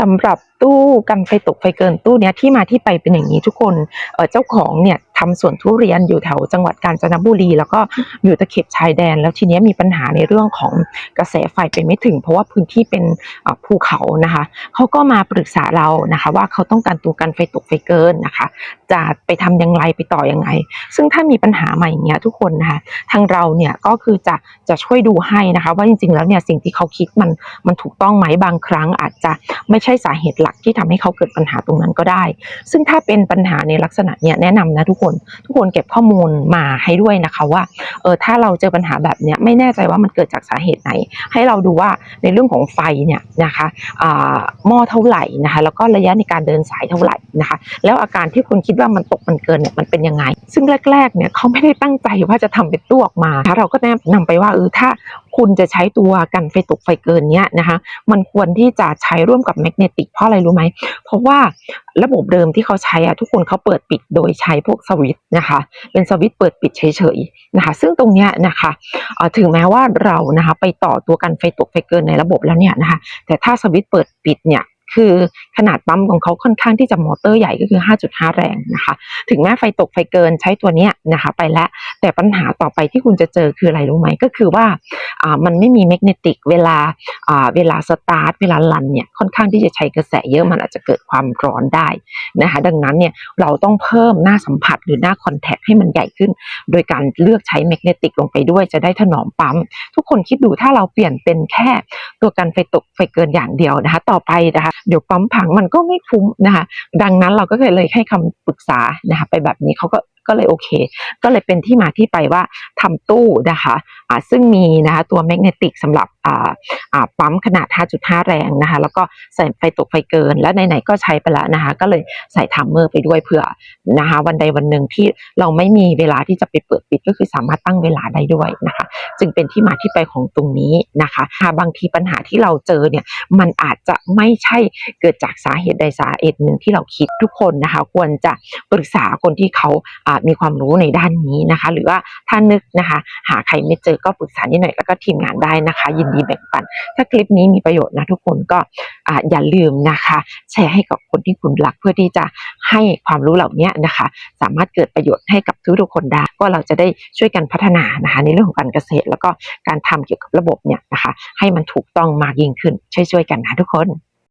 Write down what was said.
สำหรับตู้กันไฟตกไฟเกินตู้เนี้ยที่มาที่ไปเป็นอย่างนี้ทุกคนเเจ้าของเนี่ยทำสวนทุเรียนอยู่แถวจังหวัดกาญจนบุรี แล้วก็อยู่ตะเข็บชายแดน แล้วทีเนี้ยมีปัญหาในเรื่องของกระแสไฟไปไม่ถึง เพราะว่าพื้นที่เป็นภูเขานะคะเขาก็มาปรึกษาเรานะคะ ว่าเขาต้องการตัวกันไฟตกไฟเกินนะคะ จะไปทำอย่างไรไปต่อยังไง ซึ่งถ้ามีปัญหาใหมาอย่างเงี้ยทุกคนนะคะทางเราเนี่ยก็คือจะจะช่วยดูให้นะคะว่าจริงๆแล้วเนี่ยสิ่งที่เขาคิดมันมันถูกต้องไหมบางครั้งอาจจะไม่ใช่สาเหตุหลักที่ทำให้เขาเกิดปัญหาตรงนั้นก็ได้ ซึ่งถ้าเป็นปัญหาในลักษณะเนี้ยแนะนำนะทุกคนทุกคนเก็บข้อมูลมาให้ด้วยนะคะว่าเออถ้าเราเจอปัญหาแบบเนี้ยไม่แน่ใจว่ามันเกิดจากสาเหตุไหน ให้เราดูว่าในเรื่องของไฟเนี่ยนะคะอ่าหม้อเท่าไหร่นะคะแล้วก็ระยะในการเดินสายเท่าไหร่นะคะแล้วอาการที่คุณคิดว่ามันตกมันเกินเนี่ยมันเป็นยังไง ซึ่งแรกๆเนี่ยเขาไม่ได้ตั้งใจว่าจะทำเป็นตู้ออกมานะคะเราก็แนะนำไปว่าเออถ้าคุณจะใช้ตัวกันไฟตกไฟเกินเนี้ยนะคะ มันควรที่จะใช้ร่วมกับแมกเนติกเพราะอะไรรู้ไหม เพราะว่าระบบเดิมที่เขาใช้อะทุกคนเขาเปิดปิดโดยใช้พวกสวิตช์นะคะ เป็นสวิตช์เปิดปิดเฉยๆนะคะ ซึ่งตรงเนี้ยนะคะเอ่อถึงแม้ว่าเรานะคะไปต่อตัวกันไฟตกไฟเกินในระบบแล้วเนี่ยนะคะ แต่ถ้าสวิตช์เปิดปิดเนี่ย คือขนาดปั๊มของเขาค่อนข้างที่จะมอเตอร์ใหญ่ก็คือ 5.5 แรงนะคะ ถึงแม้ไฟตกไฟเกินใช้ตัวเนี้ยนะคะไปแล้ว แต่ปัญหาต่อไปที่คุณจะเจอคืออะไรรู้ไหมก็คือว่ามันไม่มีแมกเนติกเวลาเวลาสตาร์ทเวลาลันเนี่ยค่อนข้างที่จะใช้กระแสเยอะมันอาจจะเกิดความร้อนได้นะคะดังนั้นเนี่ยเราต้องเพิ่มหน้าสัมผัสหรือหน้าคอนแทคให้มันใหญ่ขึ้น โดยการเลือกใช้แมกเนติกลงไปด้วยจะได้ถนอมปั๊ม ทุกคนคิดดูถ้าเราเปลี่ยนเป็นแค่ตัวกันไฟตกไฟเกินอย่างเดียวนะคะต่อไปนะคะเดี๋ยวปั๊มพังมันก็ไม่คุ้มนะคะ ดังนั้นเราก็เลยให้คำปรึกษานะคะไปแบบนี้เขาก็ก็เลยโอเค ก็เลยเป็นที่มาที่ไปว่าทำตู้นะคะอ่าซึ่งมีนะคะตัวแมกเนติกสำหรับอ่าอ่าปั๊มขนาด 5.5 แรงนะคะ แล้วก็ใส่ไฟตกไฟเกิน และไหนๆก็ใช้ไปแล้วนะคะ ก็เลยใส่ทัมเมอร์ไปด้วยเผื่อนะคะ วันใดวันหนึ่งที่เราไม่มีเวลาที่จะไปเปิดปิดก็คือสามารถตั้งเวลาได้ด้วยนะคะ จึงเป็นที่มาที่ไปของตรงนี้นะคะหาบางทีปัญหาที่เราเจอเนี่ยมันอาจจะไม่ใช่เกิดจากสาเหตุใดสาเหตุหนึ่งที่เราคิดทุกคนนะคะ ควรจะปรึกษาคนที่เขาอ่ามีความรู้ในด้านนี้นะคะ หรือว่าถ้านึกนะคะ หาใครไม่เจอก็ปรึกษานิดหน่อยแล้วก็ทีมงานได้นะคะ ยินดีแบ่งปัน ถ้าคลิปนี้มีประโยชน์นะทุกคนก็ ออย่าลืมนะคะ แชร์ให้กับคนที่คุณรักเพื่อที่จะให้ความรู้เหล่านี้นะคะ สามารถเกิดประโยชน์ให้กับทุกๆคนได้ก็เราจะได้ช่วยกันพัฒนานะคะในเรื่องของการเกษตร แล้วก็การทำเกี่ยวกับระบบเนี่ยนะคะ ให้มันถูกต้องมากยิ่งขึ้นช่วยๆกันนะทุกคน